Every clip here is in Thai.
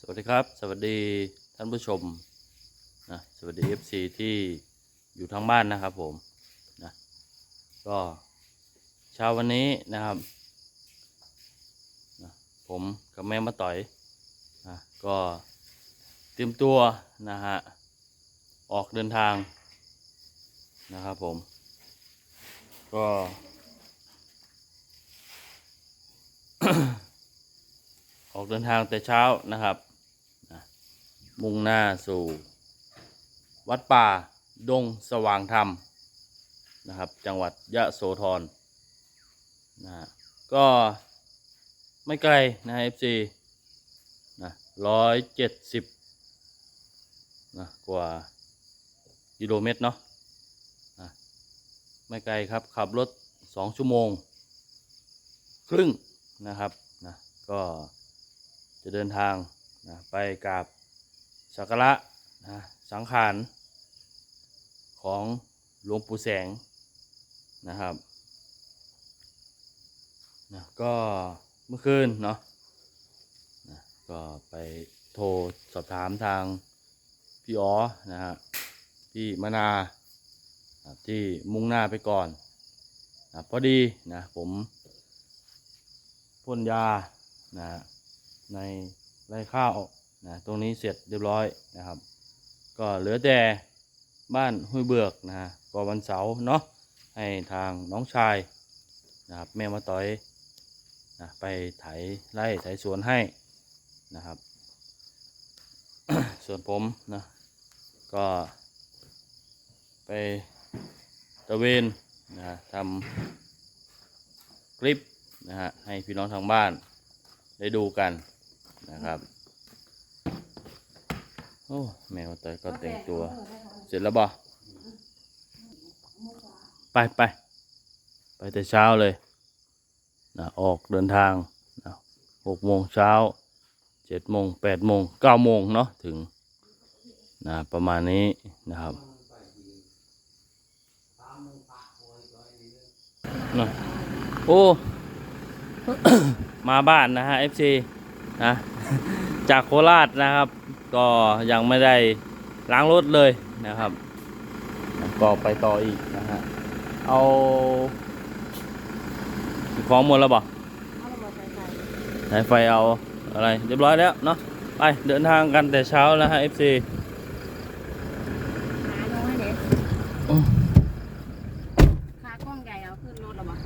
สวัสดีครับ สวัสดีท่านผู้ชมนะสวัสดี FC ที่อยู่ทางบ้านนะครับผมนะก็เช้าวันนี้นะครับนะผมกับแม่มาต่อยนะก็เตรียมตัวนะฮะออกเดินทางนะครับผม ก็ ออกเดินทางแต่เช้านะครับ มุ่งหน้าสู่ วัดป่า ดงสว่างธรรมนะครับ จังหวัดยะโสธรนะฮะก็ไม่ไกลนะ FC นะร้อยเจ็ดสิบนะกว่ากิโลเมตรเนาะนะไม่ไกลครับ ขับรถสองชั่วโมง ครึ่งนะครับนะก็จะเดินทางนะไปกราบ สักการะนะสังขารของหลวงปู่แสงนะครับนะก็เมื่อคืนเนาะนะก็ไปโทรสอบถามทางพี่อ๋อนะฮะพี่มนาที่มุ่งหน้าไปก่อนนะพอดีนะผมพ่นยานะในไร่ข้าว นะตรงนี้เสร็จเรียบร้อยนะครับ ก็เหลือแต่บ้านห้วยเบือกนะฮะก็วันเสาร์เนาะให้ทางน้องชายนะครับแม่มาต่อยนะไปไถไร่ไถสวนให้นะครับ ส่วนผมนะก็ไปตะเวนนะทำคลิปนะฮะให้พี่น้องทางบ้านได้ดูกันนะครับ โอ้แมวเตยก็แต่งตัว เสร็จแล้วบ่ไปไปไปแต่เช้าเลยนะออกเดินทางนะหกโมงเช้าเจ็ดโมงแปดโมงเก้าโมงเนาะถึงนะประมาณนี้นะครับนะโอ้ มาบ้านนะฮะ FC นะจากโคราชนะครับ ก็ยังไม่ได้ล้างรถเลยนะครับ ก็ไปต่ออีกนะฮะ เอาของหมดแล้วบ่สายไฟเอาอะไรเรียบร้อยแล้วเนาะ ไปเดินทางกันแต่เช้าแล้วฮะ FC ขาลงให้เด็กอืมขากล้องใหญ่เอาขึ้นรถหรอวะ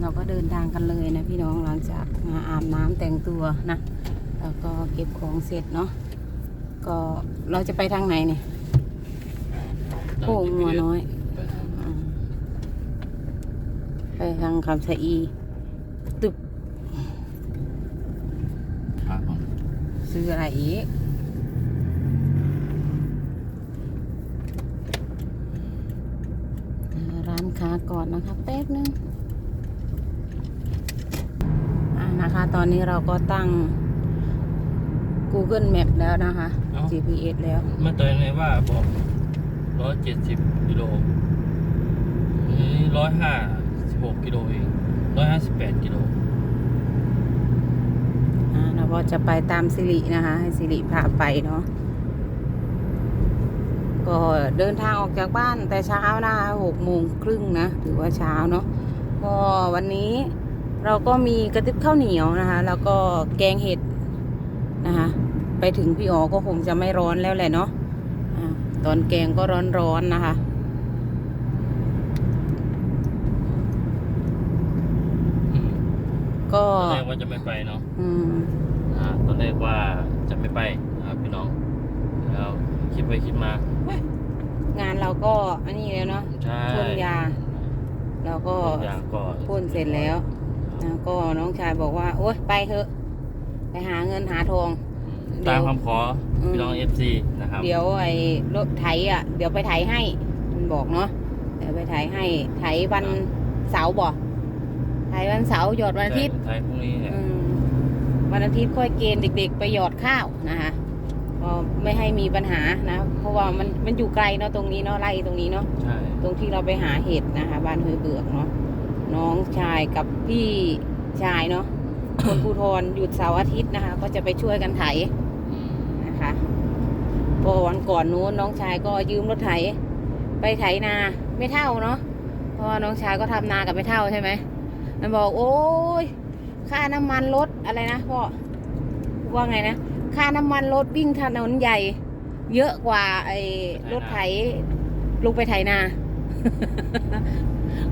เราก็เดินทางกันเลยนะพี่น้องหลังจากมาอาบน้ำแต่งตัวนะ แล้วก็เก็บของเสร็จเนาะ ก็เราจะไปทางไหนเนี่ยโป่งงัวน้อยอ่าไปทางคำชะอีตึบครับผมซื้ออะไรอีกร้านค้าก่อนนะคะแป๊บนึงอ่านะคะ ตอนนี้เราก็ตั้ง Google Map แล้วนะคะ GPS แล้ว มาเตยไหนว่าบอกร้อยเจ็ดสิบกิโลนี่ร้อยห้าสิบหกกิโลเองร้อยห้าสิบแปดกิโลอ่าเราก็จะไปตามสิรินะคะ ให้สิริพาไปเนาะก็เดินทางออกจากบ้านแต่เช้านะคะหกโมงครึ่งนะถือว่าเช้าเนาะก็วันนี้เราก็มีกระติบข้าวเหนียวนะคะ แล้วก็แกงเห็ดนะคะ ไปถึงพี่อ๋อก็คงจะไม่ร้อนแล้วแหละเนาะอ่าตอนแกงก็ร้อนๆนะคะ ก็ตอนแรกว่าจะไม่ไปเนาะอืมอ่าตอนแรกว่าจะไม่ไปนะครับพี่น้อง แล้วคิดไปคิดมา งานเราก็อันนี้แล้วเนาะใช่พ่นยาแล้วก็พ่นยาก็พ่นเสร็จแล้วนะก็น้องชายบอกว่า โอ๊ยไปเถอะ ไปหาเงินหาทอง ตามคำขออืมพี่น้องเอฟซีนะครับ เดี๋ยวไอ้รถไถอะ เดี๋ยวไปไถให้ มันบอกเนาะเดี๋ยวไปไถให้ไถวันเสาร์บ่ไถวันเสาร์หยอดวันอาทิตย์ไทยพรุ่งนี้เนี่ยอืมวันอาทิตย์ค่อยเกณฑ์เด็ก ๆ ไปหยอดข้าวนะคะก็ไม่ให้มีปัญหานะ เพราะว่ามันมันอยู่ไกลเนาะตรงนี้เนาะไร่ตรงนี้เนาะใช่ตรงที่เราไปหาเห็ดนะคะ บ้านห้วยเบือกเนาะน้องชายกับพี่ชายเนาะคนภูทรหยุดเสาร์อาทิตย์นะคะ ก็จะไปช่วยกันไถอืมนะคะ พอวันก่อนนู้นน้องชายก็ยืมรถไถ ไปไถนาไม่เท่าเนาะเพราะน้องชายก็ทำนากับไม่เท่าใช่ไหมมันบอกโอ้ยค่าน้ำมันรถอะไรนะพ่อว่าไงนะค่าน้ำมันรถวิ่งถนนใหญ่ เยอะกว่าไอ้รถไถลงไปไถนา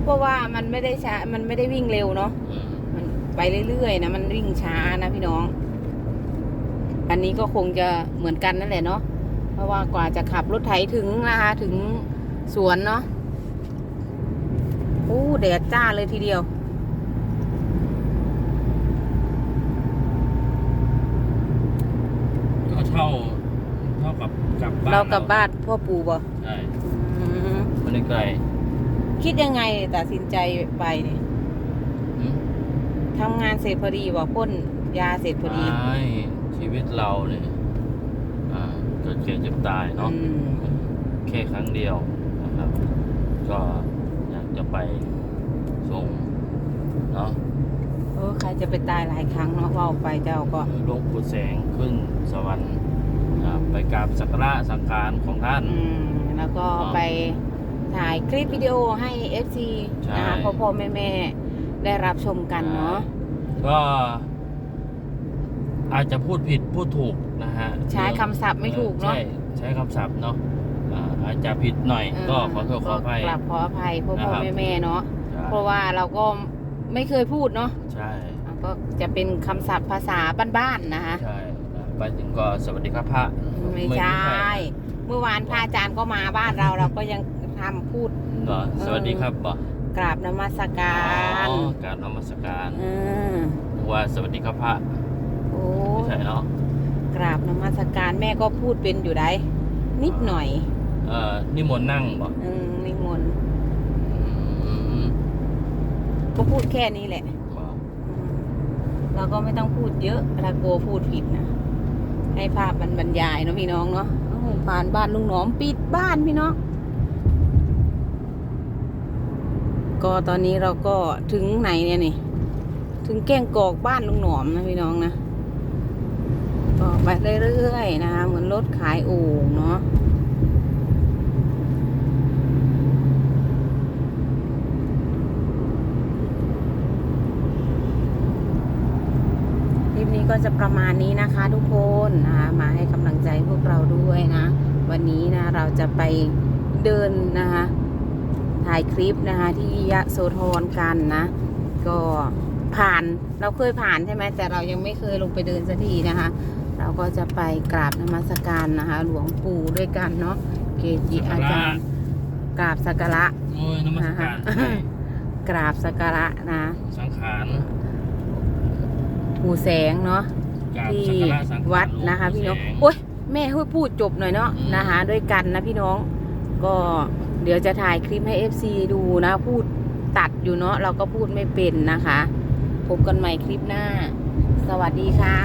เพราะว่ามันไม่ได้ช้ามันไม่ได้วิ่งเร็วเนาะมันไปเรื่อยๆนะมันวิ่งช้านะพี่น้อง อันนี้ก็คงจะเหมือนกันนั่นแหละเนาะ ราะว่ากว่าจะขับรถไถถึงนะคะ ถึงสวนเนาะโอ้แดดจ้าเลยทีเดียว ก็เท่าเท่ากับกลับบ้านเรากลับบ้านพ่อปู่บ่ใช่อืมมันไม่ไกลคิดยังไงตัดสินใจไปเนี่ยอืมทำงานเสร็จพอดีบ่พ่นยาเสร็จพอดี ไม่ชีวิตเราเนี่ยอ่าเกิดเจ็บเจ็บตายเนาะอืมแค่ครั้งเดียวนะครับ ก็อยากจะไปส่งเนาะเออใครจะไปตายหลายครั้งเนาะเว่าไปเจ้าก็หลวงปู่แสงขึ้นสวรรค์อ่าไปกราบสักการะสังขารของท่านอืมแล้วก็ไปถ่ายคลิปวิดีโอให้ FC ใช่นะคะพ่อพ่อแม่แม่ได้รับชมกันเนาะก็ อาจจะพูดผิดพูดถูกนะฮะใช้คำศัพท์ไม่ถูกเนาะใช่ใช้คำศัพท์เนาะอ่าอาจจะผิดหน่อยก็ขอโทษขออภัยกลับขออภัยพ่อพ่อนะครับแม่แม่เนาะใช่เพราะว่าเราก็ไม่เคยพูดเนาะใช่อะก็จะเป็นคำศัพท์ภาษาบ้านๆนะคะใช่นะไปถึงก็สวัสดีครับพระไม่ใช่เมื่อวานพระอาจารย์ก็มาบ้านเราเราก็ยังทำพูดเหรอสวัสดีครับบอกกราบนมัสการอ๋อกรารนมัสการอืมว่าสวัสดีครับพระ โอ้ไม่ใช่เนาะกราบนมัสการแม่ก็พูดเป็นอยู่ได้ นิดหน่อย เอ่อนิมนต์นั่งบอกอืมนิมนต์ก็พูดแค่นี้แหละอืมเราก็ไม่ต้องพูดเยอะถ้ากลัวพูดผิดนะให้ภาพมันบรรยายเนาะพี่น้องเนาะโอ้โหผ่านบ้านลุงหนอมปิดบ้านพี่น้องก็ตอนนี้เราก็ถึงไหนเนี่ยนี่ ถึงแก้งกอกบ้านลุงหนอมนะพี่น้องนะ ก็ไปเรื่อยๆนะคะเหมือนรถขายโอ่งเนาะคลิปนี้ก็จะประมาณนี้นะคะทุกคนนะคะมาให้กำลังใจพวกเราด้วยนะ วันนี้นะเราจะไปเดินนะคะถ่ายคลิปนะคะที่ยะโสธรกันนะ ก็ผ่านเราเคยผ่านใช่ไหมแต่เรายังไม่เคยลงไปเดินสักทีนะคะ เราก็จะไปกราบนมัสการนะคะ หลวงปู่ด้วยกันเนาะเกจิอาจารย์กราบสักการะโอ้ยนมัสการอ่าฮะกราบสักการะนะ สังขารปู่แสงเนาะกราบที่สักการะสังขารวัดนะคะหลวงพี่น้องแสโอ้ยแม่ให้พูดจบหน่อยเนาะอืมนะคะด้วยกันนะพี่น้อง ก็เดี๋ยวจะถ่ายคลิปให้ FC ดูนะ พูดตัดอยู่เนาะเราก็พูดไม่เป็นนะคะ พบกันใหม่คลิปหน้า สวัสดีค่ะ